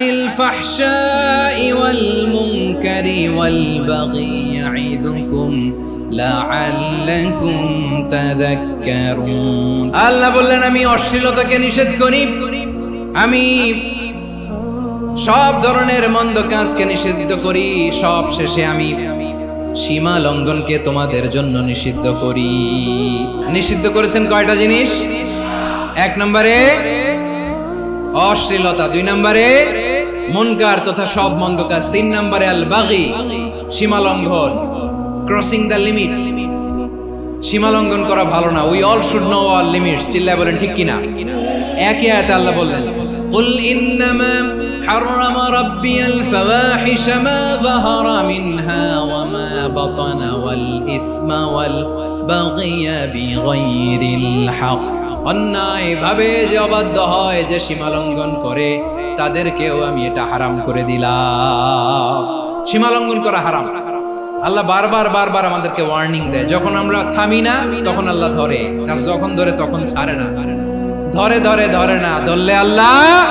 الفحشاء والمنكر والبغي يعظكم لعلكم تذكرون আল্লাহ বললেন আমি অশ্লীলতাকে নিষেধ করি আমি সব ধরনের মন্দ কাজকে নিষিদ্ধ করি সব শেষে আমি সীমা লঙ্ঘনকে তোমাদের জন্য নিষিদ্ধ করি নিষিদ্ধ করেছেন কয়টা জিনিস এক নম্বরে অশ্লীলতা দুই নম্বরে মুনকার তথা সব মন্দ কাজ তিন নম্বরে আল বাগি সীমা লঙ্ঘন ক্রসিং দ্য লিমিট সীমা লঙ্ঘন করা ভালো না we all should know all limits চিল্লায় বলেন ঠিক কিনা একই আয়াতে আল্লাহ বললেন قل إنما حرم ربي الفواحش ما ظهر منها وما بطن والإثم والبغي بغير الحق অন্যায় ভাবে যে অবাধ্য হয়, যে সীমা লঙ্ঘন করে, তাদেরকেও আমি এটা হারাম করে দিলাম। সীমা লঙ্ঘন করা হারাম। আল্লাহ বারবার বারবার আমাদেরকে ওয়ার্নিং দেয়। যখন আমরা থামি না, তখন আল্লাহ ধরে। আর যখন ধরে, তখন ছাড়ে না। ধরে ধরে ধরে না। ধরলে আল্লাহ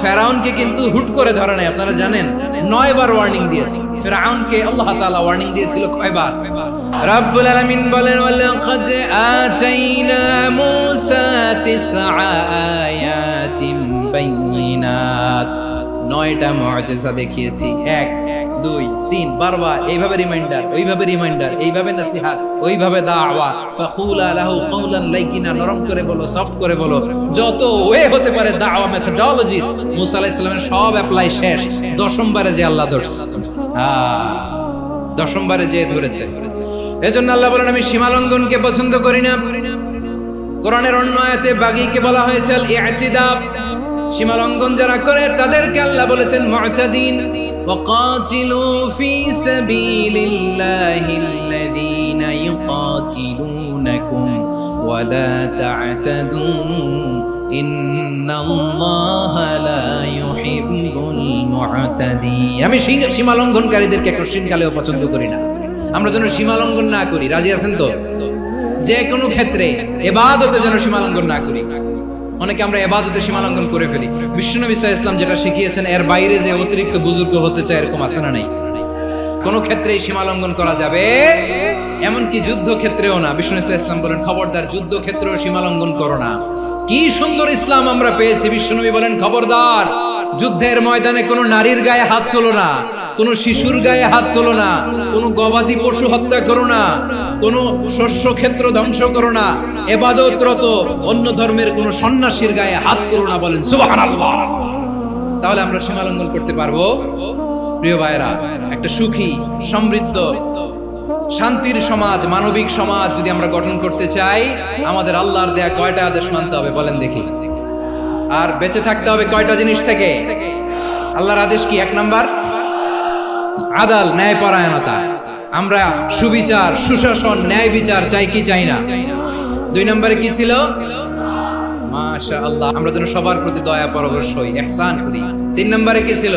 ফেরাউনকে কিন্তু হুট করে ধরে নাই। আপনারা জানেন নয় বার ওয়ার্নিং দিয়েছে। ফেরাউনকে আল্লাহ তাআলা ওয়ার্নিং দিয়েছিল কয়বার কয়বার? রাব্বুল আলামিন বলেন, ওয়ালাকাদ আতাইনা মূসা নয়টা মুআজিজা দেখিয়েছি। এক, দুই, তিন, বারবার। এইভাবে রিমাইন্ডার ওইভাবে রিমাইন্ডার, এইভাবে নাসিহাত, ওইভাবে দাওয়া। ফাকুলা লাহু কওলান লাইকিনা, নরম করে বলো, সফট করে বলো। যত ওয়ে হতে পারে দাওয়া মেথডোলজি মুসা আলাইহিস সালামের সব অ্যাপ্লাই শেষ। দশমবারে যে আল্লাহ ধরছে। হ্যাঁ দশমবারে যে ধরেছে। এজন্য আল্লাহ বলেন, আমি সীমালঙ্ঘনকে পছন্দ করি না। কোরআনের অন্য আয়াতে বাগিকে বলা হয়েছে আল ইয়াতিদাব সীমালঙ্ঘন যারা করে, তাদেরকে আল্লাহ বলেছেন মুআতাদিন ওয়াকাতিলু ফি সাবিলিল্লাহি আল্লাযীনা ইউকাতিলুনাকুম ওয়ালা তা'তাদু। ইন্নাল্লাহা লা ইউহিব্বুল মুআতাদিন আমি সীমালঙ্ঘনকারীদেরকে কোনো পছন্দ করি না। আমরা যেন সীমালঙ্ঘন না করি। রাজি আছেন তো? যে কোনো ক্ষেত্রে এবাদতে যেন সীমালঙ্ঘন না করি। অনেকে আমরা এবাদতে সীমালঙ্ঘন করে ফেলি। সাল্লাল্লাহু ইসলাম যেটা শিখিয়েছেন, এর বাইরে যে অতিরিক্ত বুজুর্গ হতে চায় এরকম আছে না নাই? কোন ক্ষেত্রে সীমালঙ্ঘন করা যাবে, এমনকি যুদ্ধ ক্ষেত্রেও না বিষ্ণু ইসলাম বলেন, খবরদার যুদ্ধ ক্ষেত্রেও সীমালঙ্ঘন করো না। কি সুন্দর ইসলাম আমরা পেয়েছি। বিশ্বনবী বলেন, খবরদার, যুদ্ধের ময়দানে কোনো নারীর গায়ে হাত তোলো না। কোনো শিশুর গায়ে হাত তোলো না, কোনো গবাদি পশু হত্যা করো না, কোনো শস্য ক্ষেত্র ধ্বংস করো না, এবাদতরত অন্য ধর্মের কোনো সন্ন্যাসীর গায়ে হাত তোলো না বলেন তাহলে আমরা সীমালঙ্ঘন করতে পারব। প্রিয় ভাইরা একটা সুখী, সমৃদ্ধ, শান্তির সমাজ, মানবিক সমাজ যদি আমরা গঠন করতে চাই, আমাদের আল্লাহর দেয়া কয়টা আদেশ মানতে হবে বলেন দেখি। আর বেঁচে থাকতে হবে কয়টা জিনিস থেকে? আল্লাহর আদেশ কি এক নাম্বার? আদাল ন্যায় পরায়ণতা আমরা সুবিচার, সুশাসন, ন্যায় বিচার চাই কি চাই না? দুই নম্বরে কি ছিল? মাশা আল্লাহ আমরা যেন সবার প্রতি দয়া পরবশ হই ইহসান করি। তিন নম্বরে কি ছিল?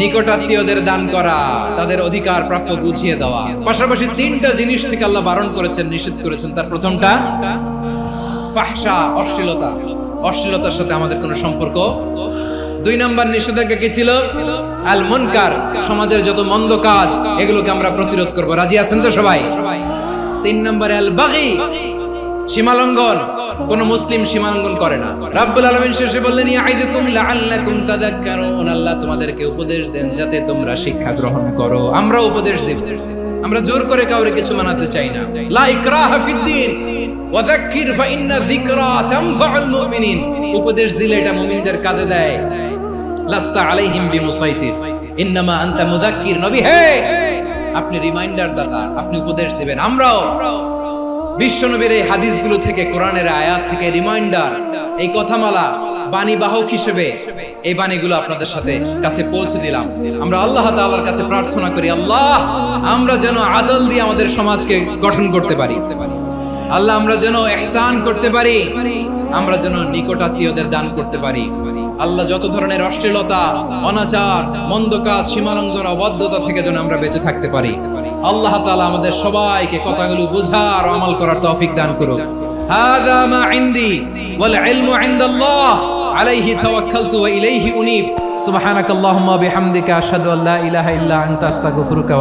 নিকটাত্মীয়দের দান করা, তাদের অধিকার প্রাপ্য বুঝিয়ে দেওয়া। পাশাপাশি তিনটা জিনিস থেকে আল্লাহ বারণ করেছেন, নিষেধ করেছেন। তার প্রথমটা ফাহশা অশ্লীলতা। অশ্লীলতার সাথে আমাদের কোনো সম্পর্ক দুই নাম্বার নিষেধাজ্ঞা কি ছিল? আল মুনকার সমাজের যত মন্দ কাজ, এগুলোকে আমরা প্রতিরোধ করব। রাজি আছেন তো সবাই? তিন নম্বরে আল বাগি সীমালঙ্ঘন। কোন মুসলিম সীমালঙ্ঘন করে না। রাব্বুল আলামিন শেষে বললেন ইয়াইদুকুম লাআল্লাকুম তাযাক্কারুন আল্লাহ তোমাদেরকে উপদেশ দেন যাতে তোমরা শিক্ষা গ্রহণ করো। আমরা উপদেশ দেব। আমরা জোর করে কাউরে কিছু মানাতে চাই না। লা ইকরাহা ফিদ্দিন ওয়াযাক্কির ফাইন্না যিকরা তানফাউল মুমিনিন। উপদেশ দিলে এটা মুমিনদের কাজে দেয়। লাস্তা আলাইহিম বিমুসাইতির। ইন্নামা আনতা মুযাক্কির নবী। হে! আপনি রিমাইন্ডার দাতা আপনি উপদেশ দিবেন। আমরাও বিশ্বনবীর এই হাদিসগুলো থেকে, কোরআনের আয়াত থেকে রিমাইন্ডার, এই কথামালা বাণী বাহক হিসেবে এই বাণীগুলো আপনাদের সাথে কাছে পৌঁছে দিলাম। আমরা আল্লাহ তাআলার কাছে প্রার্থনা করি, আল্লাহ, আমরা যেন আদল দিয়ে আমাদের সমাজকে গঠন করতে পারি। আল্লাহ, আমরা যেন এহসান করতে পারি, আমরা যেন নিকটাত্মীয়দের দান করতে পারি। আল্লাহ যত ধরনের অশ্লীলতা, অনাচার, মন্দ কাজ, সীমালঙ্ঘন, অবাধ্যতা থেকে যেন আমরা বেঁচে থাকতে পারি। আল্লাহ তাআলা আমাদের সবাইকে কথাগুলো বোঝার আমল করার তৌফিক দান করুক। হাদা মা ইনদি ওয়াল ইলমু ইনদাল্লাহ আলাইহি তাওয়াক্কালতু ওয়া ইলাইহি উনীব। সুবহানাকাল্লাহুম্মা বিহামদিকা আশহাদু আল্লা ইলাহা ইল্লা আনতা, আস্তাগফিরুকা